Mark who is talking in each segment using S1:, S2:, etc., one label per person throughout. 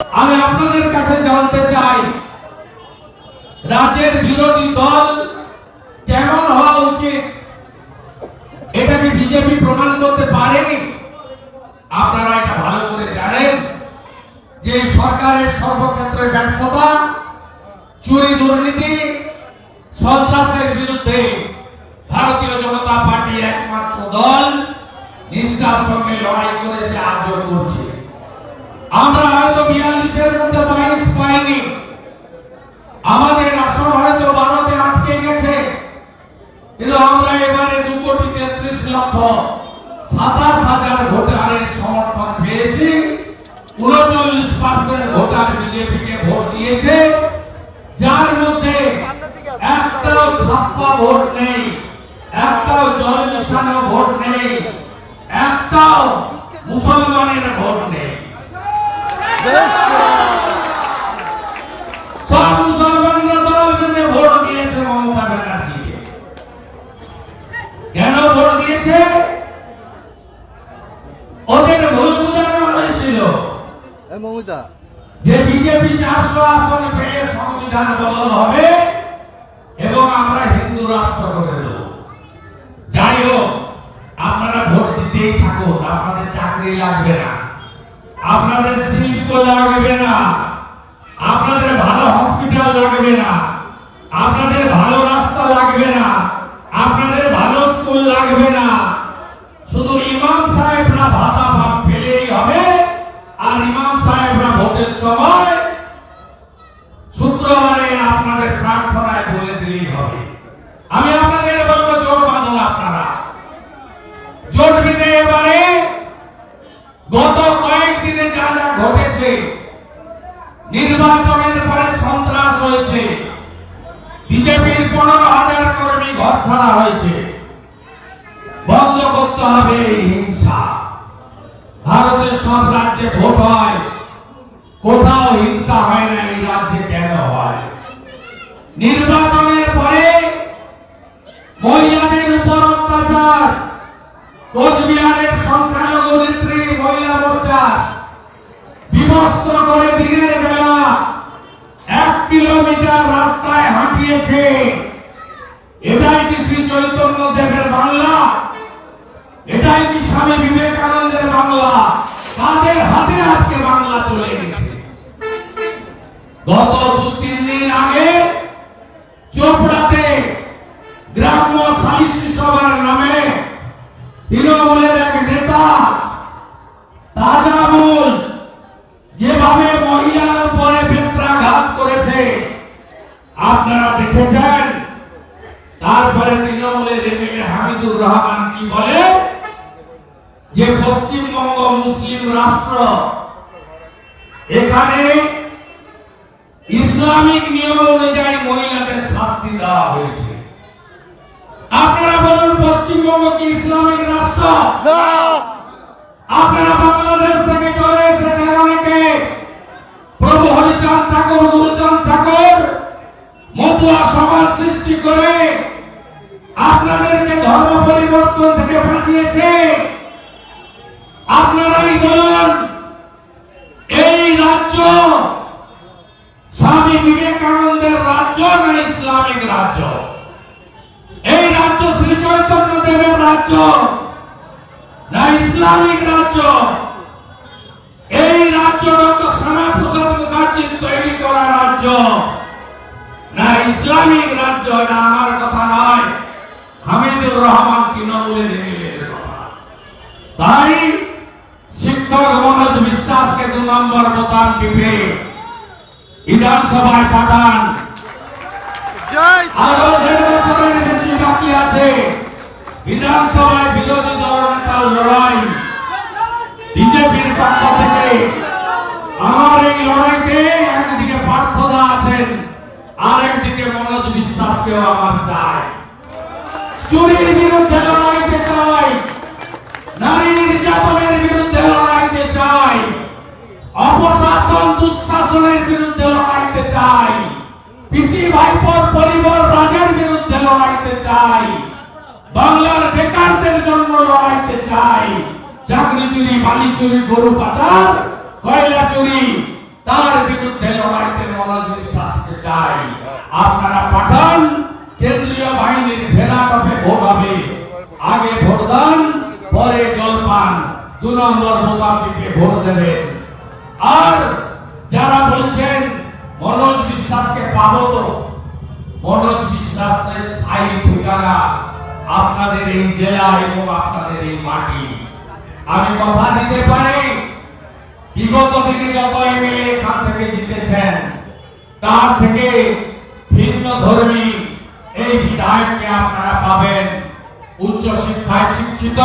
S1: আমি আপনাদের কাছে জানতে চাই, রাজ্যের বিরোধী দল কেমন হওয়া উচিত? এটা কি বিজেপি প্রমাণ করতে পারেনি? আপনারা এটা ভালো করে জানেন যে সরকারের সর্বক্ষেত্রে ব্যর্থতা, চুরি দুর্নীতি, সন্ত্রাসের বিরুদ্ধে ভারতীয় জনতা পার্টি একমাত্র দল নিষ্ঠার সঙ্গে লড়াই করেছে আজও করছে। আমরা হয়তো মধ্যে বাইশ পাইনি। আমাদের আসন হয়তো বারোতে আটকে গেছে, কিন্তু আমরা এবারে দু কোটি তেত্রিশ লক্ষ সাতাশ হাজার ভোটারের সমর্থন পেয়েছি। উনচল্লিশ পার্সেন্ট ভোটার বিজেপিকে ভোট দিয়েছে। যার মধ্যে একটাও ছাপ্পা ভোট নেই, একটাও জল ভোট নেই, একটাও মুসলমানের ভোট নেই সব মুসলমানরা দল বেঁধে ভোট দিয়েছে মমতা ব্যানার্জিকে কেন ভোট দিয়েছে ওদের ভুল বোঝানো হয়েছিল
S2: এই মমিতা।
S1: যে বিজেপি চারশো আসন পেয়ে সংবিধান বদল হবে এবং আমরা হিন্দু রাষ্ট্র করে দেব যাই হোক, আপনারা ভোট দিতেই থাকুন, আপনাদের চাকরি লাগবে না। আপনাদের শিল্প লাগবে না। আপনাদের ভালো হসপিটাল লাগবে না। আপনাদের ভালো রাস্তা লাগবে না। আপনাদের ভালো স্কুল লাগবে না। নির্বাচনের পরে সন্ত্রাস হয়েছে। বিজেপির পনেরো হাজার কর্মী ঘর ছাড়া হয়েছে। বন্ধ করতে হবে এই হিংসা। ভারতের সব রাজ্যে ভোট হয়। কোথাও হিংসা হয় না এই রাজ্যে কেন হয়? নির্বাচনের পরে মহিলাদের উপর অত্যাচার। কোচবিহারের সংখ্যালঘু নেত্রী মহিলা মোর্চা বিবস্ত্র করে দিনের হামিদুর রহমান কি বলে? যে পশ্চিমবঙ্গ মুসলিম রাষ্ট্র এখানে ইসলামিক নিয়ম অনুযায়ী মহিলাদের শাস্তি দেওয়া হয়েছে। আপনারা বলুন পশ্চিমবঙ্গ কি ইসলামিক রাষ্ট্র? আপনারা বাংলাদেশ থেকে চলে এসেছেন অনেকে। প্রভু হরিচাঁদ ঠাকুর গুরুচাঁদ ঠাকুর মতুয়া সমাজ সৃষ্টি করে আপনাদেরকে ধর্ম পরিবর্তন থেকে বাঁচিয়েছে। আপনারাই বলুন? এই রাজ্য স্বামী বিবেকানন্দের রাজ্য না ইসলামিক রাজ্য? এই রাজ্য শ্রী চৈতন্য দেবের রাজ্য না ইসলামিক রাজ্য? এই রাজ্য ডক্টর শ্যামাপ্রসাদ মুখার্জির তৈরি করা রাজ্য না ইসলামিক রাজ্য, এটা আমার কথা নয়। রহমান তৃণমূলের এমএলএর তাই শিক্ষক মনোজ বিশ্বাসকে দু নম্বর বোতাম টিপে বিধানসভায় পাঠান। আরও বেশি বাকি আছে। বিধানসভায় বিরোধী দল লড়াই। বিজেপির পক্ষ থেকে আমার এই লড়াইতে একদিকে পার্থদা আছেন আর একদিকে মনোজ বিশ্বাসকেও আমার চাই চুরির বিরুদ্ধে লড়াইতে চাই। নারী নির্যাতনের বিরুদ্ধে লড়াইতে চাই। অপশাসন দুঃশাসনের বিরুদ্ধে লড়াইতে চাই। পিসি ভাইপর পরিবার রাজের বিরুদ্ধে লড়াইতে চাই। বাংলার বেকারদের জন্য লড়াইতে চাই। চাকরি চুরি, বালি চুরি, গরু পাচার, কয়লা চুরি, তার বিরুদ্ধে লড়াইতে মনোজ বিশ্বাসকে চাই। আপনারা পাঠান। কেন্দ্রীয় বাহিনীর ভেলাটপে ভোট হবে। আগে ভোট দান, পরে জলপান দু নম্বর টিপে ভোট দেবেন। আর যারা বলছেন, মনোজ বিশ্বাসকে পাবো তো। মনোজ বিশ্বাসের স্থায়ী ঠিকানা আপনাদের এই জেলা এবং আপনাদের এই মাটি। আমি কথা দিতে পারি? বিগত দিনে যত এমএলএ এখান থেকে জিতেছেন, তার থেকে ভিন্ন ধর্মী এই আপনারা পাবেন উচ্চ শিক্ষায় শিক্ষিত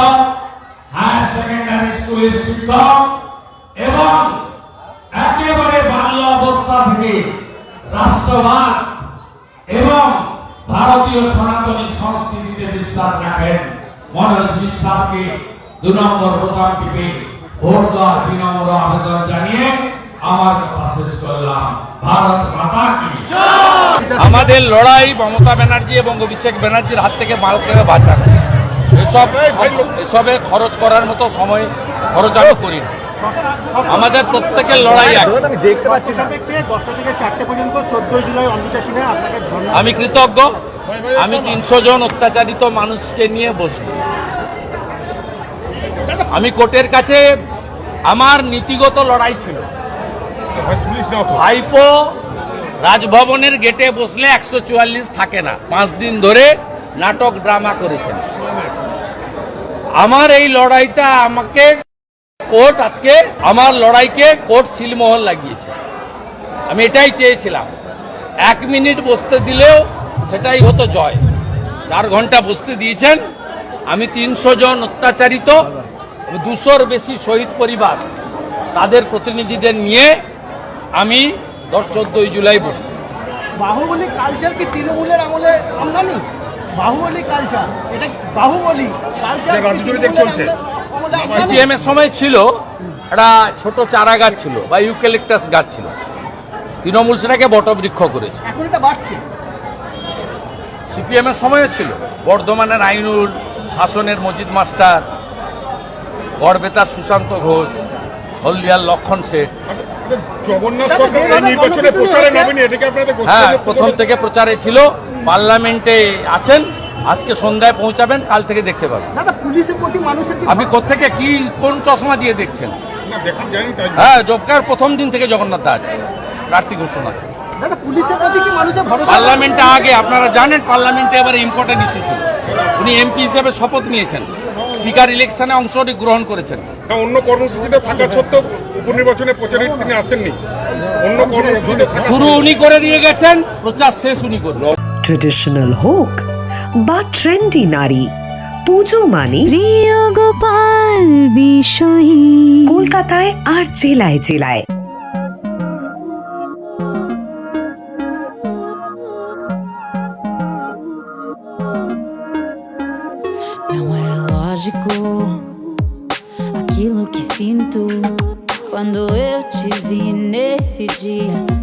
S1: হায়ার সেকেন্ডারি স্কুলের শিক্ষক এবং একেবারে বাল্য অবস্থা থেকে রাষ্ট্রবাদ এবং ভারতীয় সনাতনী সংস্কৃতিতে বিশ্বাস রাখেন। মনোজ বিশ্বাসকে দু নম্বর বোতাম টিপে ভোট দেওয়ার বিনম্র আবেদন জানিয়ে আমার কথা শেষ করলাম। ভারত মাতা কি?
S3: আমাদের লড়াই মমতা ব্যানার্জি এবং অভিষেক ব্যানার্জির হাত থেকে ভারতকে বাঁচানো। এসব এসবে খরচ করার মতো সময় খরচ আমি করি। আমাদের প্রত্যেকের লড়াই
S2: আমি
S3: কৃতজ্ঞ। আমি তিনশো জন অত্যাচারিত মানুষকে নিয়ে বসব। আমি কোর্টের কাছে আমার নীতিগত লড়াই ছিল। ভাইপো রাজভবনের গেটে বসলে একশো চুয়াল্লিশ থাকে না। পাঁচ দিন ধরে নাটক, ড্রামা করেছেন। আমার এই লড়াইটা আমাকে কোর্ট আজকে, আমার লড়াইকে কোর্ট সিলমোহর লাগিয়েছে। আমি এটাই চেয়েছিলাম। এক মিনিট বসতে দিলেও সেটাই হতো জয়। চার ঘণ্টা বসতে দিয়েছেন। আমি তিনশো জন অত্যাচারিত, দুশোর বেশি শহীদ পরিবার, তাদের প্রতিনিধিদের নিয়ে আমি দশ চোদ্দই জুলাই বসব।
S4: বাহুবলী কালচার কি তৃণমূলের আমলে আমদানি? বাহুবলী কালচার এটা কি বাহুবলী কালচার?
S3: সিপিএম এর সময় ছিল একটা ছোট চারা গাছ ছিল বা ইউক্যালিপটাস গাছ ছিল। তৃণমূল সেটাকে বটবৃক্ষ করেছে।
S4: এখন এটা বাড়ছে।
S3: সিপিএম এর সময়ও ছিল। বর্ধমানের আইনুল শাসনের মজিদ মাস্টার গড়বেতার সুশান্ত ঘোষ হলদিয়ার লক্ষণ শেঠ।
S5: আপনাদের
S3: হ্যাঁ প্রথম থেকে প্রচারে ছিল পার্লামেন্টে আছেন আজকে সন্ধ্যায় পৌঁছাবেন কাল থেকে দেখতে পাবেন।
S4: দাদা পুলিশের প্রতি মানুষের কি
S3: আপনি কোত্থেকে কি কোন চশমা দিয়ে দেখছেন? হ্যাঁ জবকার প্রথম দিন থেকে জগন্নাথ দা আছে প্রার্থী ঘোষণা।
S4: দাদা পুলিশের প্রতি কি মানুষের ভরসা?
S3: পার্লামেন্টে আগে আপনারা জানেন পার্লামেন্টে এবার ইম্পর্টেন্ট ইস্যু ছিল। উনি এমপি হিসেবে শপথ নিয়েছেন। স্পিকার ইলেকশনে অংশ গ্রহণ করেছেন।
S5: অন্য কর্মসূচিতে থাকা সত্ত্বেও উপনির্বাচনে প্রচারে তিনি আসেননি। অন্য
S3: শুরু উনি করে দিয়ে গেছেন প্রচার শেষ উনি করবেন
S6: ট্রেডিশনাল হোক বা ট্রেন্ডি নারী পুজো মানে
S7: প্রিয় গোপাল বিষয়ী।
S6: কলকাতায় আর জেলায় জেলায়।
S7: Vi nesse dia